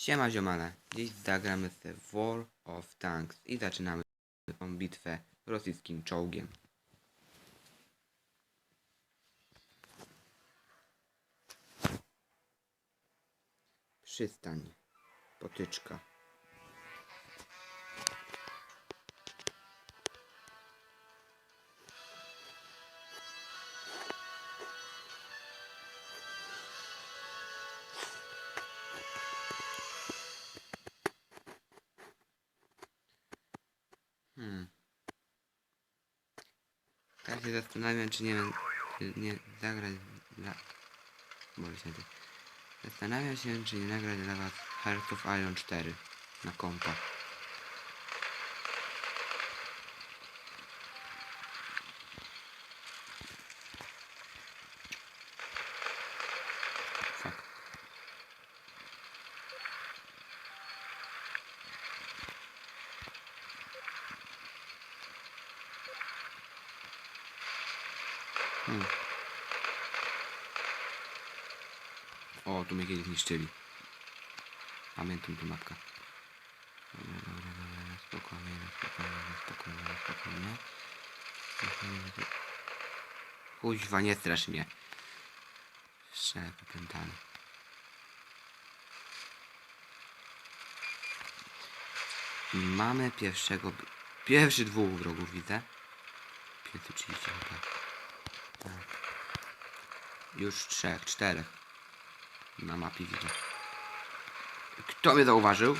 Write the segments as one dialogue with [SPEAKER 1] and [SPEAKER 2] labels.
[SPEAKER 1] Siema ziomale, dziś zagramy w War of Tanks i zaczynamy tą bitwę rosyjskim czołgiem. Przystań, potyczka. Hmm. Tak się zastanawiam, czy nie czy nie zagrać dla... Boże święty. Zastanawiam się, czy nie nagrać dla was Hearts of Iron 4 na kompa. Hmm. O, tu mnie kiedyś niszczyli. Pamiętam tu mapkę. Dobra, dobra, dobra, spokojnie, spokojnie, spokojnie, spokojnie. Kuźwa, nie strasz mnie. Szczerze popętany. Mamy pierwszego... Pierwszy dwóch wrogów widzę. 530 chyba. Już trzech, czterech. Na mapie widzę. Kto mnie zauważył?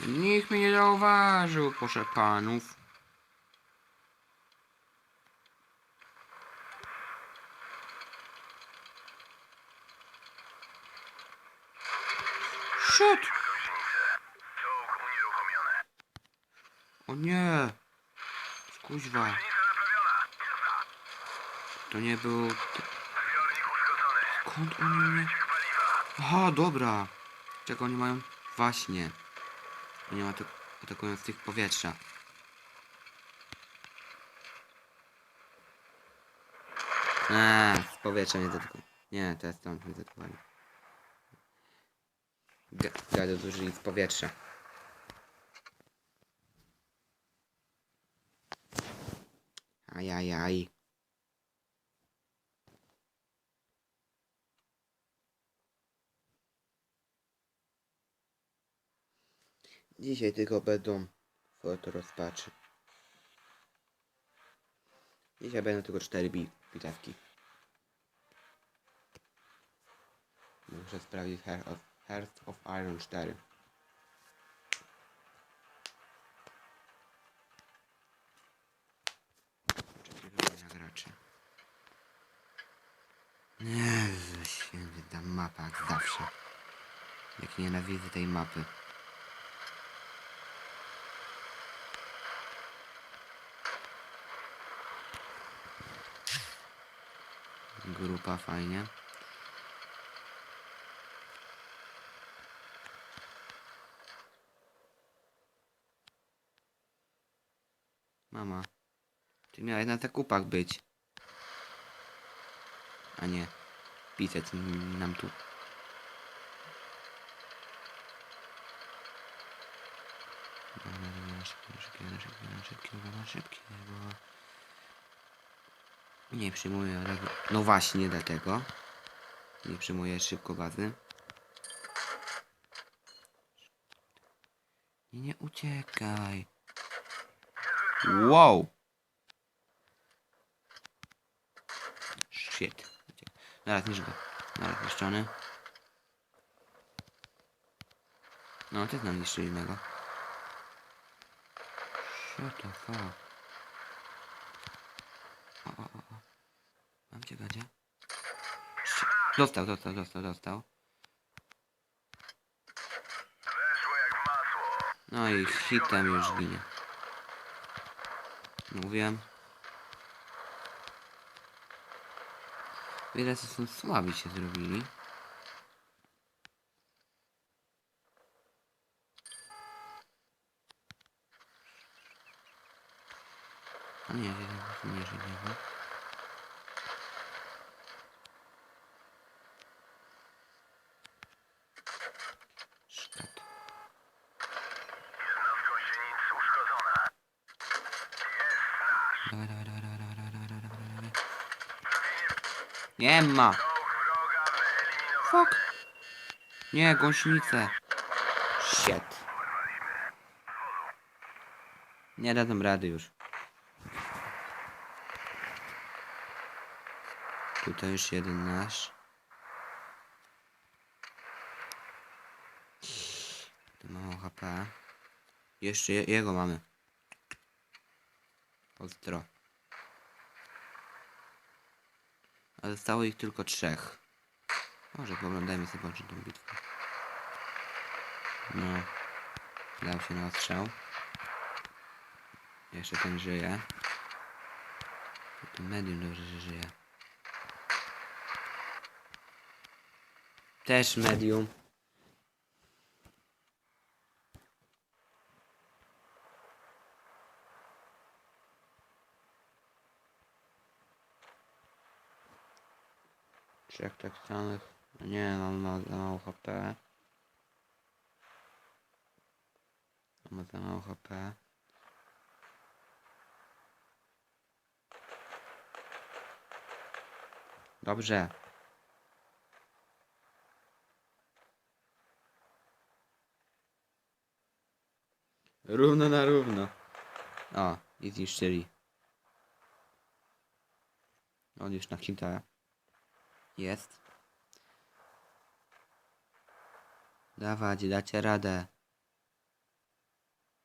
[SPEAKER 1] Nikt mnie nie zauważył, proszę panów. Shit! O nie! Kuźwa,
[SPEAKER 2] Silnica naprawiona.
[SPEAKER 1] to nie był... Skąd oni
[SPEAKER 2] paliwa.
[SPEAKER 1] Aha, dobra. Czego oni mają? Właśnie. Nie ma tak z tych powietrza. Eee, z powietrza nie zaatakują. Nie, to jest stąd mnie zaatakowali. Ga- Gady zużyli z powietrza. Ajajaj. Dzisiaj tylko będą foto rozpaczy. Dzisiaj będą tylko cztery bi bitewki. Muszę sprawdzić Heart of, Iron 4. Oczekiwanie na graczy. Jezu święty, ta mapa jak zawsze. Jak nienawidzę tej mapy. Fajnie. Mama. Ty miałeś na zakupach być. A nie. Pisać nam tu. Dobra, dobra, szybkie, szybkie, szybkie, szybkie, szybkie, szybkie, bo... Nie przyjmuję. No właśnie dlatego. Nie przyjmuję szybko bazy. Nie, nie uciekaj. Wow. Shit. Zaraz niż go. Zaraz niszczony. No, też nam niszczyli innego. Shut the fuck. O, o, o, o. Mam Dostał, dostał, dostał, dostał. No i hitem już ginie. Mówiłem. Widać, że są słabi się zrobili. A nie, nie, nie, nie, nie, Nie ma! Fuck! Nie, gąsienicę. Shit. Nie dadzą rady już. Tutaj już jeden nasz. Tu mało HP. Jeszcze je, jego mamy. Pozdro. A zostało ich tylko trzech. Może poglądajmy sobie tą bitwę. No. Dał się na ostrzał. Jeszcze ten żyje. To medium dobrze, że żyje. Też medium. Trzech tak samych. No Nie, mam ma za mało HP. Ma za mało HP. Dobrze. Równo na równo. O, i zniszczyli. On już na hita. Jest. Dawać, dacie radę.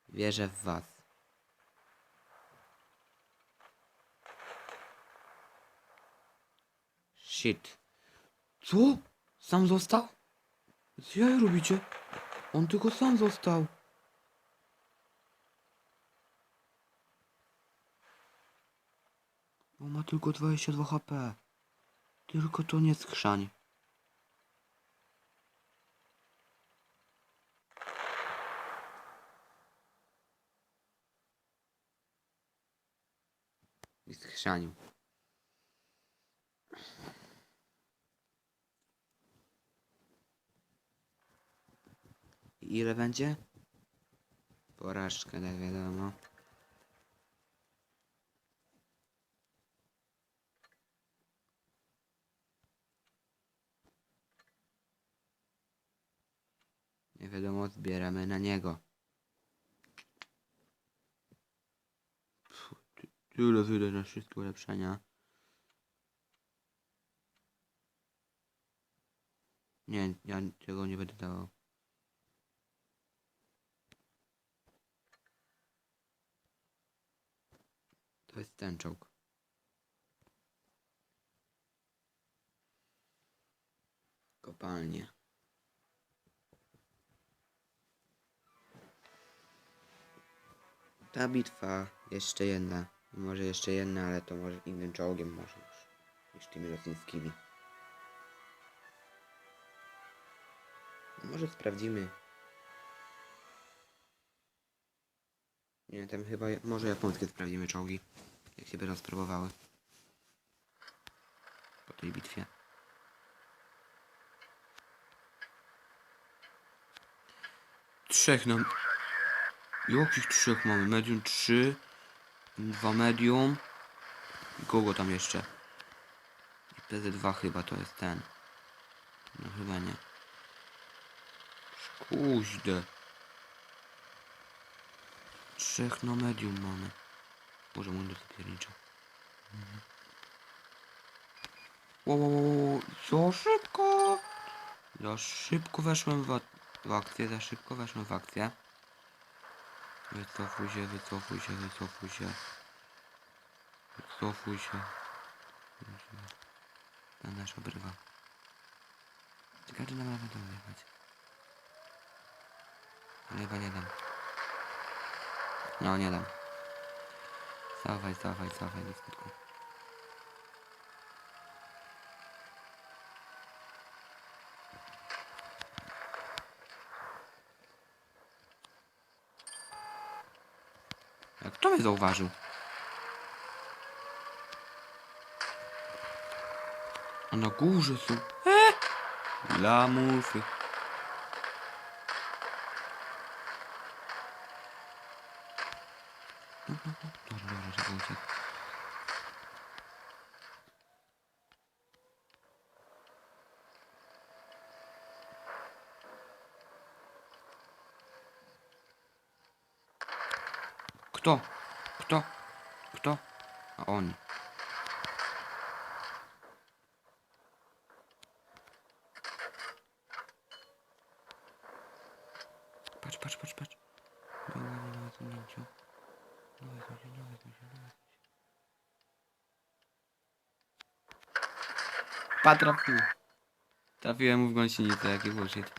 [SPEAKER 1] Wierzę w was. Shit. Co? Sam został? Co ja robicie? On tylko sam został. On ma tylko 22 HP. Tylko to nie skrzań. I Ile będzie? Porażkę, tak wiadomo. Wiadomo, zbieramy na niego. Tyle wyda na wszystkie ulepszenia. Nie, ja tego nie będę dawał. To jest ten czołg. Kopalnie. Ta bitwa, jeszcze jedna. Może jeszcze jedna, ale to może innym czołgiem może już. Niż tymi rosyjskimi. Może sprawdzimy. Nie, tam chyba, może japońskie sprawdzimy czołgi. Jak się będą spróbowały. Po tej bitwie. Trzech nam... Jakich trzech mamy? Medium 3, dwa medium. Kogo tam jeszcze? I PZ2 chyba to jest ten. No chyba nie. Kuźde. Trzech na medium mamy. Może. Mhm. Wow, wow, wow, wow, za szybko! Za szybko weszłem w, w akcję, za szybko weszłem w akcję. Wycofuj się, wycofuj się, wycofuj się. Wycofuj się. Ten nasz obrywa. Ciekawe, czy nam będą jechać. Ale chyba nie dam. No, nie dam. Cofaj, cofaj, cofaj do skutku. prawie zauważył. A na górze są... E! Lamusy. No, no, no, dobra, dobra, żeby uciekł. Kto? Kto? A on. Patrz, patrz, patrz, patrz. Było ładnie na odsunięciu. Nie wysuń się, nie wysuń się, nie się. Pa, trafiłem. Trafiłem mu w gąsienicę, jaki bullshit.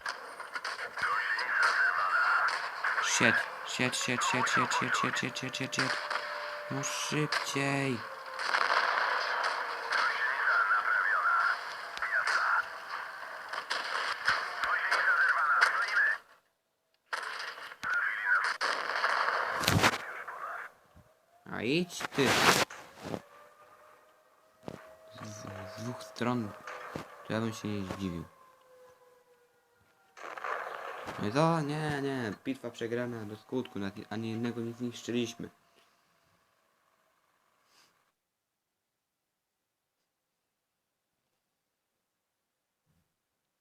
[SPEAKER 1] Shit, shit, shit, shit, shit, shit, shit, shit, shit, shit, shit. No szybciej. A idź ty. Z, z dwóch stron to ja bym się nie zdziwił. No i to, nie, nie, bitwa przegrana do skutku, ani jednego nie zniszczyliśmy.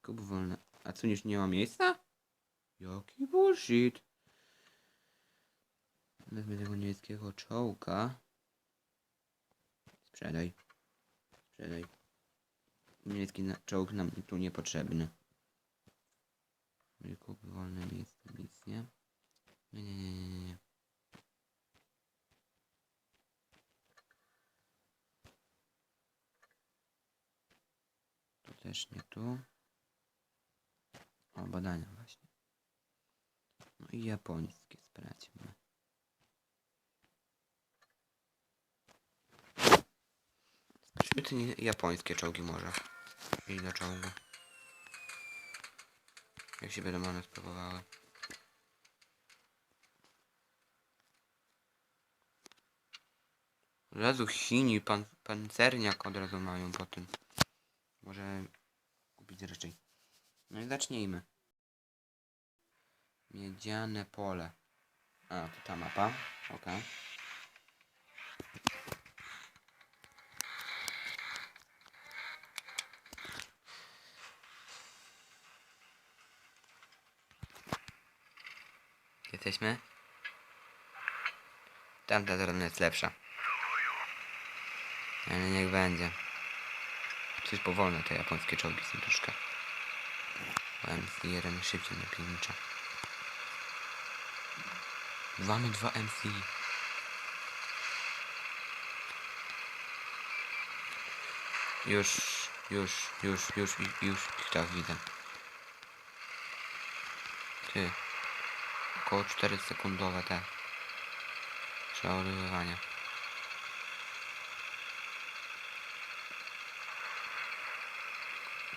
[SPEAKER 1] Kup wolne. A co, już nie ma miejsca? Jaki bullshit. Wezmę tego niemieckiego czołka. Sprzedaj. Sprzedaj. Niemiecki na- czołg nam tu niepotrzebny. Nie kup wolne miejsce, nic, nie? Nie, nie, nie, nie, nie. Tu też nie tu. O, badania właśnie. No i japońskie sprawdźmy. Świetnie japońskie czołgi może. I do czołgu. Jak się będą one sprawowały. Od razu Chini, pan, pancerniak od razu mają po tym. Może kupić raczej. No i zacznijmy. Miedziane pole. A, to ta mapa. Okej. Jesteśmy? Tamta strona jest lepsza. Ale niech będzie. Coś powolne te japońskie czołgi są troszkę. MC1 szybciej napiernicza. Mamy dwa MCI. Już, już, już, już, już, tak widzę. Ty. Około 4 sekundowe te przeładowywania.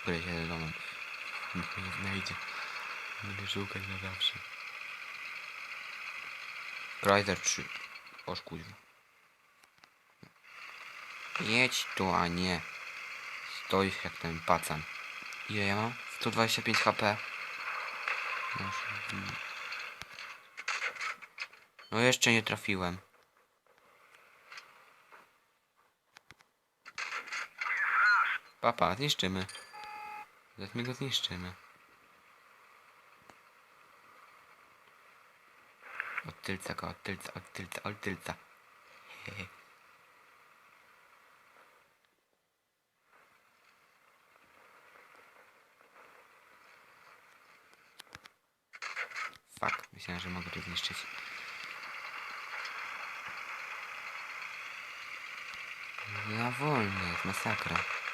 [SPEAKER 1] Które się do domu. Nikt nie znajdzie. Będę szukać na zawsze. Chrysler 3. Oż kuźwa. Jedź tu, a nie. Stoisz jak ten pacan. Ile ja mam? 125 HP. No jeszcze nie trafiłem. Papa, zniszczymy. Zaraz my go zniszczymy. Od tylca go, od tylca, od tylca, od tylca. Hehe. Fuck, myślałem, że mogę to zniszczyć. Na wolno jest masakra.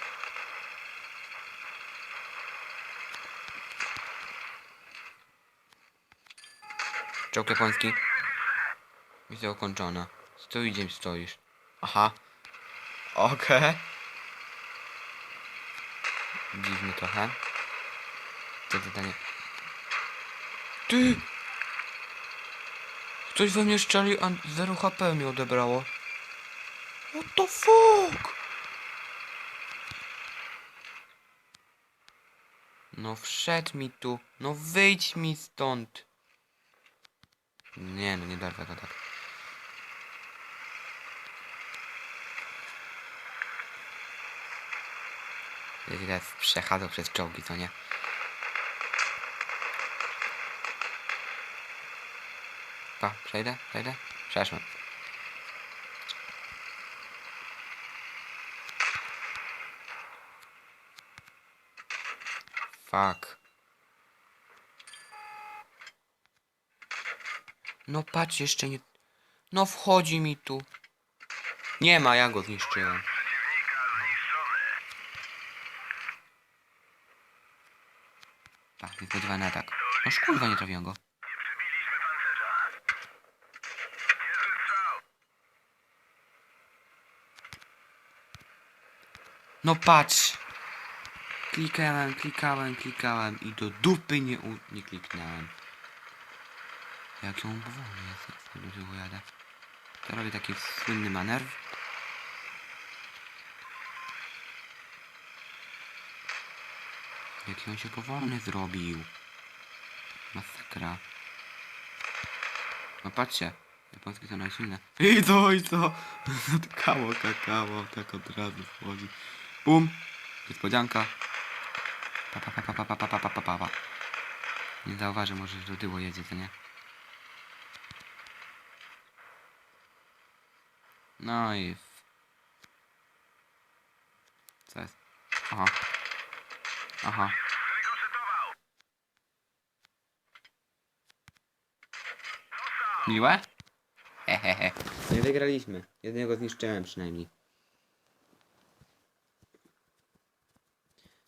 [SPEAKER 1] Czołg japoński. Misja ukończona. Stój, gdzie stoisz. Aha. Okej. Dziwne trochę. To zadanie. Ty! Ktoś we mnie strzelił, a 0 HP mi odebrało. What the fuck? No wszedł mi tu. No wyjdź mi stąd. Nie no, nie dorwę go tak. Ile przechadzał przez czołgi, to nie? Pa, przejdę, przejdę? Przeszłem. Fuck. No patrz, jeszcze nie... No wchodzi mi tu. Nie ma, ja go zniszczyłem. Tak, niespodziewany atak. No kurwa, nie trafiłem go. No patrz! Klikałem, klikałem, klikałem i do dupy nie, u... nie kliknąłem. Jak ją powoli jest, jak do tyłu jadę. To robię taki słynny manewr. Jaki on się powolny zrobił. Masakra. No patrzcie. Japońskie są najsilne. I co, i co? Zatkało kakao, tak od razu wchodzi. Bum! Niespodzianka. Pa, pa, pa, pa, pa, pa, pa, pa, pa, pa. Nie zauważy, może że do tyłu jedzie, co nie? No i... Co jest? Aha. Aha. Miłe? Hehehe. Nie wygraliśmy. Jednego zniszczyłem przynajmniej.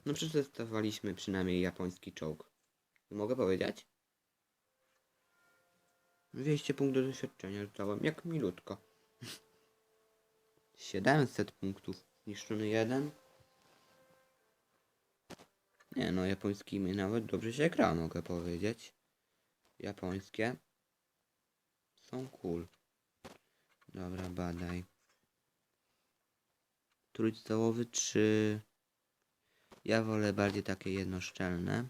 [SPEAKER 1] No przetestowaliśmy przynajmniej japoński czołg. Mogę powiedzieć? 200 punktów doświadczenia rzucałem, jak milutko. 700 punktów. Zniszczony jeden. Nie no, japońskimi nawet dobrze się gra, mogę powiedzieć. Japońskie są cool. Dobra, badaj. Trójcałowy czy... Ja wolę bardziej takie jednoszczelne.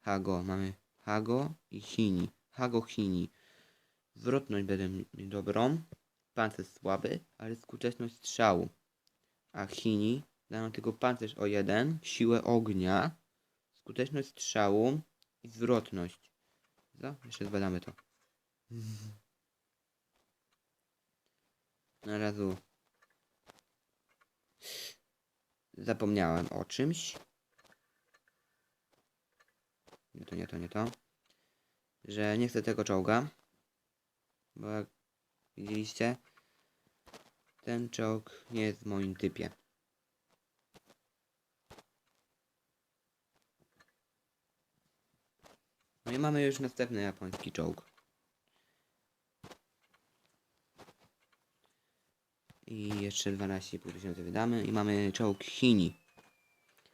[SPEAKER 1] Hago, mamy Hago i Chini. Hago Chini. Zwrotność będę dobrą. Pancerz słaby, ale skuteczność strzału. A Chini dają tylko pancerz o jeden, siłę ognia, skuteczność strzału i zwrotność. Co? Jeszcze zbadamy to. Na razu zapomniałem o czymś. Nie to, nie to, nie to. Że nie chcę tego czołga. Bo jak widzieliście, ten czołg nie jest w moim typie. No i mamy już następny japoński czołg. I jeszcze 12,5 tysiąca wydamy i mamy czołg Chini.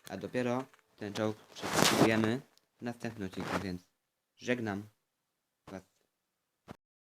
[SPEAKER 1] A dopiero ten czołg przetestujemy w następnym odcinku, więc żegnam.